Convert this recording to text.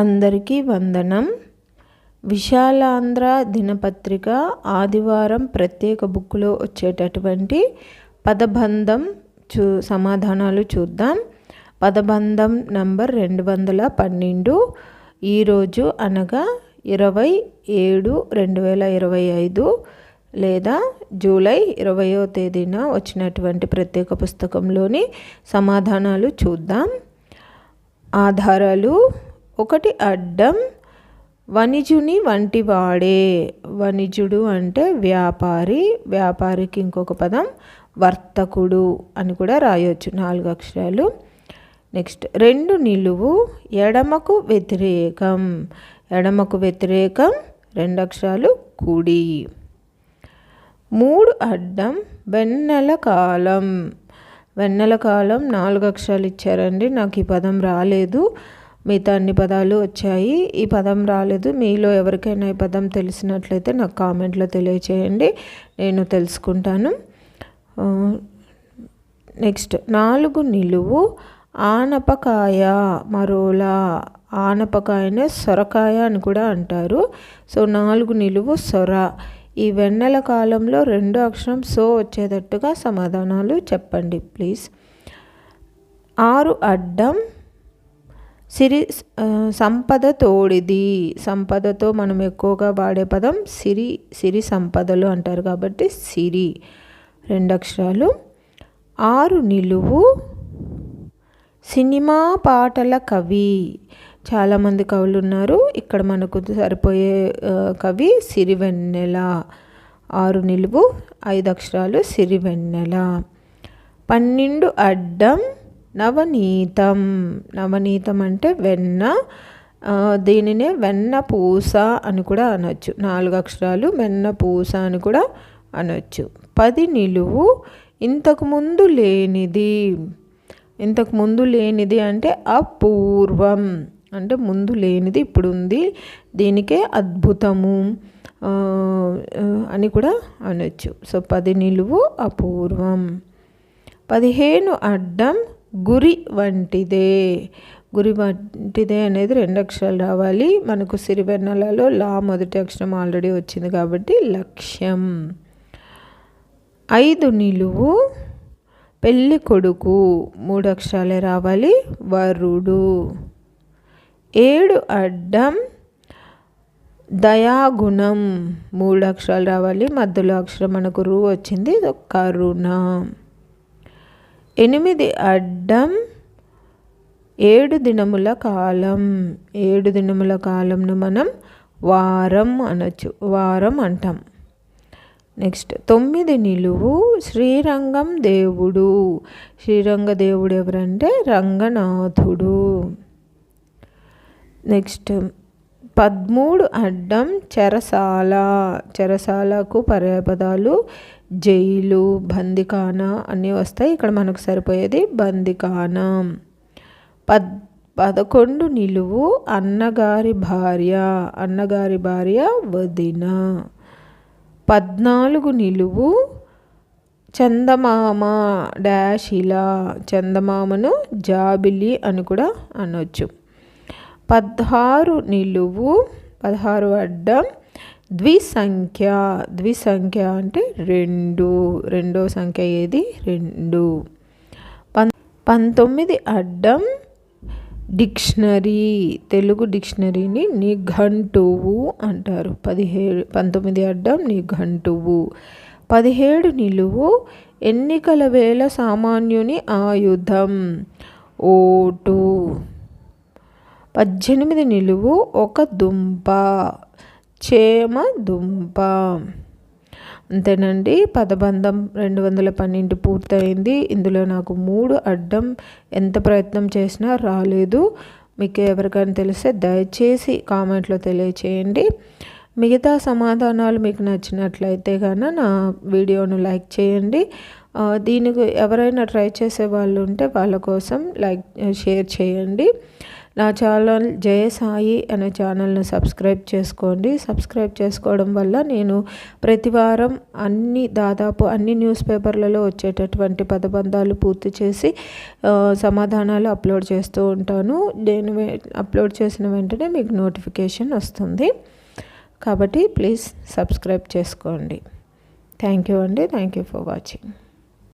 అందరికీ వందనం. విశాలాంధ్ర దినపత్రిక ఆదివారం ప్రత్యేక బుక్లో వచ్చేటటువంటి పదబంధం చూ సమాధానాలు చూద్దాం. పదబంధం నంబర్ రెండు వందల పన్నెండు. ఈరోజు అనగా ఇరవై ఏడు రెండు వేల ఇరవై ఐదు లేదా జూలై ఇరవయో తేదీన వచ్చినటువంటి ప్రత్యేక పుస్తకంలోని సమాధానాలు చూద్దాం. ఆధారాలు ఒకటి అడ్డం వణిజుని వంటి వాడే వణిజుడు అంటే వ్యాపారి వ్యాపారికి ఇంకొక పదం వర్తకుడు అని కూడా రాయొచ్చు నాలుగు అక్షరాలు. నెక్స్ట్ రెండు నిలువు ఎడమకు వ్యతిరేకం. ఎడమకు వ్యతిరేకం రెండు అక్షరాలు కుడి. మూడు అడ్డం వెన్నెల కాలం. వెన్నెల కాలం నాలుగు అక్షరాలు ఇచ్చారండి నాకు ఈ పదం రాలేదు. మిగతా అన్ని పదాలు వచ్చాయి. ఈ పదం రాలేదు. మీలో ఎవరికైనా ఈ పదం తెలిసినట్లయితే నాకు కామెంట్లో తెలియచేయండి. నేను తెలుసుకుంటాను. నెక్స్ట్. నాలుగు నిలువు ఆనపకాయ మరోలా ఆనపకాయనే సొరకాయ అని కూడా అంటారు. సో నాలుగు నిలువు సొర. ఈ వెన్నెల కాలంలో రెండో అక్షరం సో వచ్చేటట్టుగా సమాధానాలు చెప్పండి ప్లీజ్. ఆరు అడ్డం సిరి సంపద తోడిది. సంపదతో మనం ఎక్కువగా వాడే పదం సిరి సిరి సంపదలు అంటారు కాబట్టి సిరి. రెండు అక్షరాలు ఆరు నిలువు. సినిమా పాటల కవి. చాలామంది కవులు ఉన్నారు. ఇక్కడ మనకు సరిపోయే కవి సిరివెన్నెల ఆరు నిలువు. ఐదు అక్షరాలు సిరివెన్నెల పన్నెండు అడ్డం. నవనీతం. నవనీతం అంటే వెన్న దీనినే వెన్న పూస అని కూడా అనొచ్చు. నాలుగు అక్షరాలు వెన్న పూస అని కూడా అనొచ్చు. పది నిలువు ఇంతకుముందు లేనిది. ఇంతకు ముందు లేనిది అంటే అపూర్వం. అంటే ముందు లేనిది ఇప్పుడు ఉంది దీనికే అద్భుతము అని కూడా అనొచ్చు. సో పది నిలువు అపూర్వం. పదిహేను అడ్డం గురి వంటిదే. గురి వంటిదే అనేది రెండు అక్షరాలు రావాలి. మనకు సిరివెన్నెలలో లా మొదటి అక్షరం ఆల్రెడీ వచ్చింది కాబట్టి లక్ష్యం. ఐదు నిలువు పెళ్ళి కొడుకు మూడు అక్షరాలే రావాలి. వరుడు. ఏడు అడ్డం దయాగుణం మూడు అక్షరాలు రావాలి. మధ్యలో అక్షరం మనకు రు వచ్చింది. కరుణ. ఎనిమిది అడ్డం ఏడు దినముల కాలం. ఏడు దినముల కాలంను మనం వారం అనొచ్చు వారం అంటాం. నెక్స్ట్ తొమ్మిది నిలువు శ్రీరంగం దేవుడు. శ్రీరంగ దేవుడు ఎవరంటే రంగనాథుడు. నెక్స్ట్ పదమూడు అడ్డం చెరసాల. చెరసాలకు పర్యాపదాలు జైలు బందికాన అన్నీ వస్తాయి. ఇక్కడ మనకు సరిపోయేది బందికాన పద్ పదకొండు నిలువు అన్నగారి భార్య అన్నగారి భార్య వదిన. పద్నాలుగు నిలువు చందమామ డాష్ ఇలా చందమామను జాబిలి అని కూడా అనొచ్చు. పదహారు నిలువు పదహారు అడ్డం ద్విసంఖ్య ద్విసంఖ్య అంటే రెండు రెండో సంఖ్య ఏది? రెండు. పం పంతొమ్మిది అడ్డం డిక్షనరీ తెలుగు డిక్షనరీని నిఘంటువు అంటారు. పదిహేడు పంతొమ్మిది అడ్డం నిఘంటువు. పదిహేడు నిలువు ఎన్నికల వేళ సామాన్యుని ఆయుధం ఓటు. పద్దెనిమిది నిలువు ఒక దుంప. చేమ దుంప. అంతేనండి. పదబంధం రెండు వందల పన్నెండు పూర్తయింది. ఇందులో నాకు మూడు అడ్డం ఎంత ప్రయత్నం చేసినా రాలేదు. మీకు ఎవరికైనా తెలిస్తే దయచేసి కామెంట్లో తెలియచేయండి. మిగతా సమాధానాలు మీకు నచ్చినట్లయితే కనుక నా వీడియోను లైక్ చేయండి. దీనికి ఎవరైనా ట్రై చేసే వాళ్ళు ఉంటే వాళ్ళ కోసం లైక్ షేర్ చేయండి. నా ఛానల్ జయసాయి అనే ఛానల్ని సబ్స్క్రైబ్ చేసుకోండి. సబ్స్క్రైబ్ చేసుకోవడం వల్ల నేను ప్రతి వారం అన్ని దాదాపు అన్ని న్యూస్ పేపర్లలో వచ్చేటటువంటి పదబంధాలు పూర్తి చేసి సమాధానాలు అప్లోడ్ చేస్తూ ఉంటాను. నేను అప్లోడ్ చేసిన వెంటనే మీకు నోటిఫికేషన్ వస్తుంది. కాబట్టి ప్లీజ్ సబ్స్క్రైబ్ చేసుకోండి. థ్యాంక్ యూ అండి. Thank you for watching.